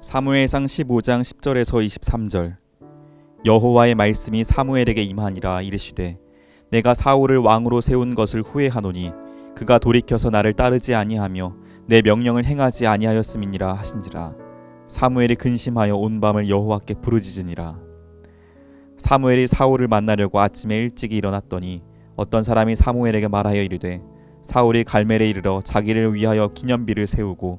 사무엘상 15장 10절에서 23절. 여호와의 말씀이 사무엘에게 임하니라 이르시되 내가 사울을 왕으로 세운 것을 후회하노니 그가 돌이켜서 나를 따르지 아니하며 내 명령을 행하지 아니하였음이니라 하신지라. 사무엘이 근심하여 온 밤을 여호와께 부르짖으니라. 사무엘이 사울을 만나려고 아침에 일찍 일어났더니 어떤 사람이 사무엘에게 말하여 이르되 사울이 갈멜에 이르러 자기를 위하여 기념비를 세우고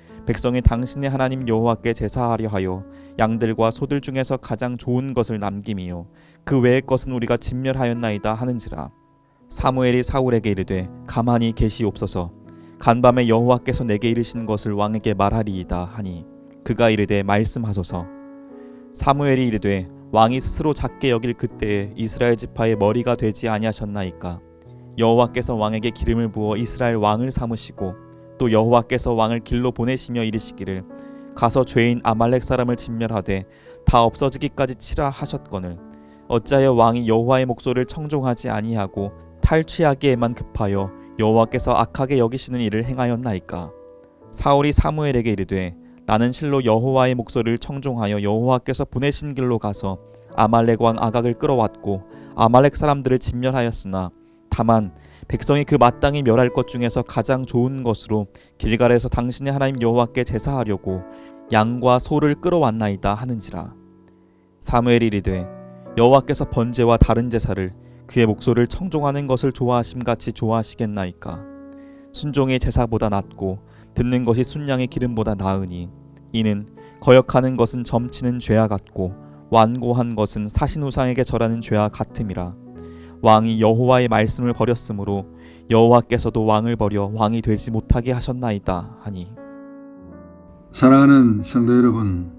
백성이 당신의 하나님 여호와께 제사하려 하여 양들과 소들 중에서 가장 좋은 것을 남김이요. 그 외의 것은 우리가 진멸하였나이다 하는지라. 사무엘이 사울에게 이르되 가만히 계시옵소서. 간밤에 여호와께서 내게 이르신 것을 왕에게 말하리이다 하니 그가 이르되 말씀하소서. 사무엘이 이르되 왕이 스스로 작게 여길 그때에 이스라엘 지파의 머리가 되지 아니하셨나이까? 여호와께서 왕에게 기름을 부어 이스라엘 왕을 삼으시고 또 여호와께서 왕을 길로 보내시며 이르시기를 가서 죄인 아말렉 사람을 진멸하되 다 없어지기까지 치라 하셨거늘. 어찌하여 왕이 여호와의 목소리를 청종하지 아니하고 탈취하기에만 급하여 여호와께서 악하게 여기시는 일을 행하였나이까? 사울이 사무엘에게 이르되 나는 실로 여호와의 목소리를 청종하여 여호와께서 보내신 길로 가서 아말렉 왕 아각을 끌어왔고 아말렉 사람들을 진멸하였으나 다만 백성이 그 마땅히 멸할 것 중에서 가장 좋은 것으로 길갈에서 당신의 하나님 여호와께 제사하려고 양과 소를 끌어왔나이다 하는지라. 사무엘이 이르되 여호와께서 번제와 다른 제사를 그의 목소리를 청종하는 것을 좋아하심 같이 좋아하시겠나이까? 순종의 제사보다 낫고 듣는 것이 순양의 기름보다 나으니 이는 거역하는 것은 점치는 죄와 같고 완고한 것은 사신 우상에게 절하는 죄와 같음이라 왕이 여호와의 말씀을 버렸으므로 여호와께서도 왕을 버려 왕이 되지 못하게 하셨나이다 하니 사랑하는 성도 여러분,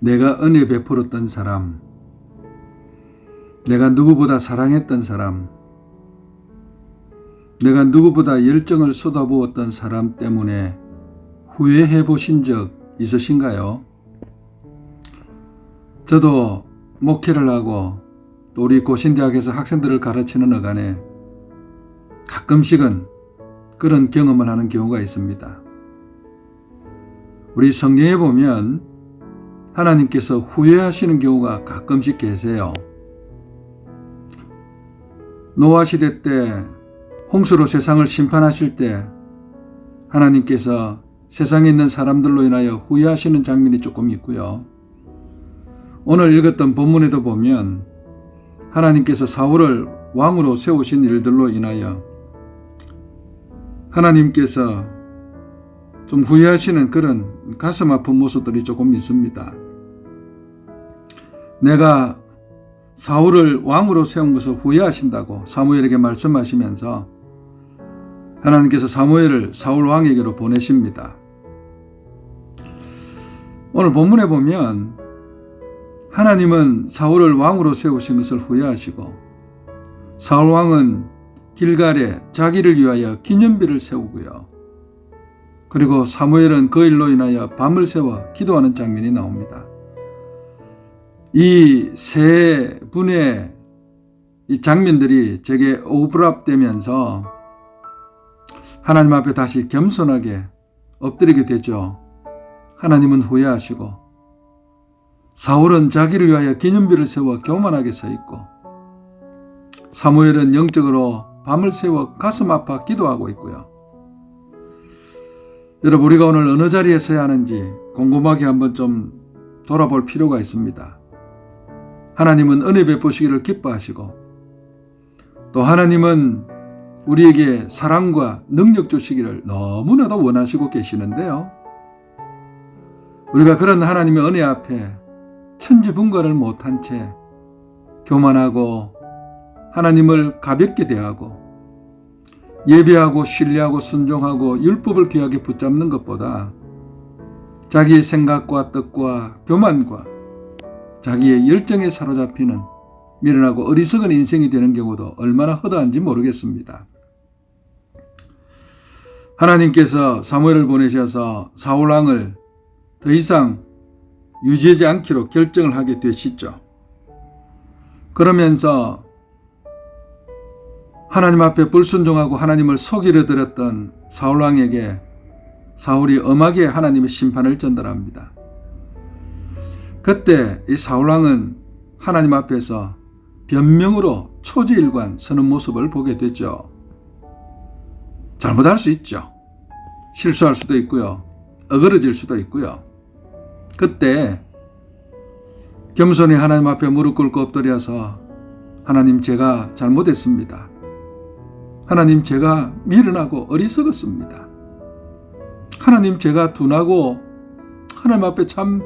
내가 은혜 베풀었던 사람, 내가 누구보다 사랑했던 사람, 내가 누구보다 열정을 쏟아부었던 사람 때문에 후회해 보신 적 있으신가요? 저도 목회를 하고 또 우리 고신대학에서 학생들을 가르치는 어간에 가끔씩은 그런 경험을 하는 경우가 있습니다. 우리 성경에 보면 하나님께서 후회하시는 경우가 가끔씩 계세요. 노아 시대 때 홍수로 세상을 심판하실 때 하나님께서 세상에 있는 사람들로 인하여 후회하시는 장면이 조금 있고요. 오늘 읽었던 본문에도 보면 하나님께서 사울을 왕으로 세우신 일들로 인하여 하나님께서 좀 후회하시는 그런 가슴 아픈 모습들이 조금 있습니다. 내가 사울을 왕으로 세운 것을 후회하신다고 사무엘에게 말씀하시면서 하나님께서 사무엘을 사울 왕에게로 보내십니다. 오늘 본문에 보면 하나님은 사울을 왕으로 세우신 것을 후회하시고 사울 왕은 길갈에 자기를 위하여 기념비를 세우고요. 그리고 사무엘은 그 일로 인하여 밤을 새워 기도하는 장면이 나옵니다. 이 세 분의 이 장면들이 제게 오브랍되면서 하나님 앞에 다시 겸손하게 엎드리게 되죠. 하나님은 후회하시고 사울은 자기를 위하여 기념비를 세워 교만하게 서 있고 사무엘은 영적으로 밤을 새워 가슴 아파 기도하고 있고요. 여러분 우리가 오늘 어느 자리에 서야 하는지 곰곰하게 한번 좀 돌아볼 필요가 있습니다. 하나님은 은혜 베푸시기를 기뻐하시고 또 하나님은 우리에게 사랑과 능력 주시기를 너무나도 원하시고 계시는데요. 우리가 그런 하나님의 은혜 앞에 천지분간을 못한 채 교만하고 하나님을 가볍게 대하고 예배하고 신뢰하고 순종하고 율법을 귀하게 붙잡는 것보다 자기의 생각과 뜻과 교만과 자기의 열정에 사로잡히는 미련하고 어리석은 인생이 되는 경우도 얼마나 허다한지 모르겠습니다. 하나님께서 사무엘을 보내셔서 사울 왕을 더 이상 유지하지 않기로 결정을 하게 되시죠. 그러면서 하나님 앞에 불순종하고 하나님을 속이려 들었던 사울 왕에게 사울이 엄하게 하나님의 심판을 전달합니다. 그때 이 사울 왕은 하나님 앞에서 변명으로 초지일관 서는 모습을 보게 되죠. 잘못할 수 있죠. 실수할 수도 있고요. 어그러질 수도 있고요. 그때 겸손히 하나님 앞에 무릎 꿇고 엎드려서 하나님 제가 잘못했습니다. 하나님 제가 미련하고 어리석었습니다. 하나님 제가 둔하고 하나님 앞에 참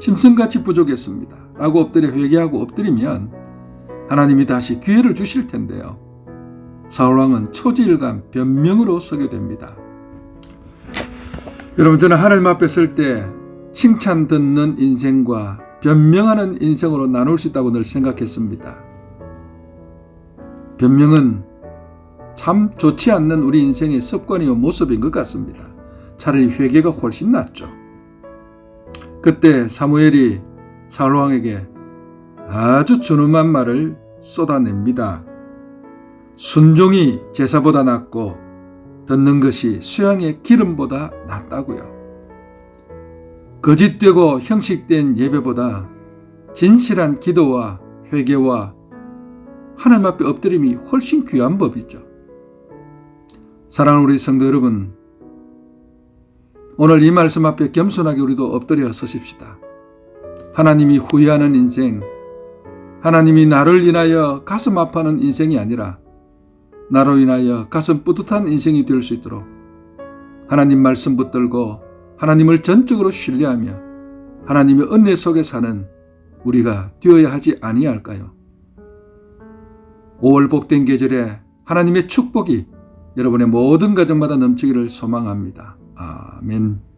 짐승같이 부족했습니다. 라고 엎드려 회개하고 엎드리면 하나님이 다시 기회를 주실 텐데요. 사울왕은 초지일간 변명으로 서게 됩니다. 여러분 저는 하나님 앞에 설 때 칭찬 듣는 인생과 변명하는 인생으로 나눌 수 있다고 늘 생각했습니다. 변명은 참 좋지 않는 우리 인생의 습관이요 모습인 것 같습니다. 차라리 회개가 훨씬 낫죠. 그때 사무엘이 사울 왕에게 아주 준엄한 말을 쏟아냅니다. 순종이 제사보다 낫고 듣는 것이 수양의 기름보다 낫다고요. 거짓되고 형식된 예배보다 진실한 기도와 회개와 하나님 앞에 엎드림이 훨씬 귀한 법이죠. 사랑하는 우리 성도 여러분, 오늘 이 말씀 앞에 겸손하게 우리도 엎드려 서십시다. 하나님이 후회하는 인생, 하나님이 나를 인하여 가슴 아파하는 인생이 아니라 나로 인하여 가슴 뿌듯한 인생이 될 수 있도록 하나님 말씀 붙들고 하나님을 전적으로 신뢰하며 하나님의 은혜 속에 사는 우리가 되어야 하지 아니할까요? 5월 복된 계절에 하나님의 축복이 여러분의 모든 가정마다 넘치기를 소망합니다. 아멘.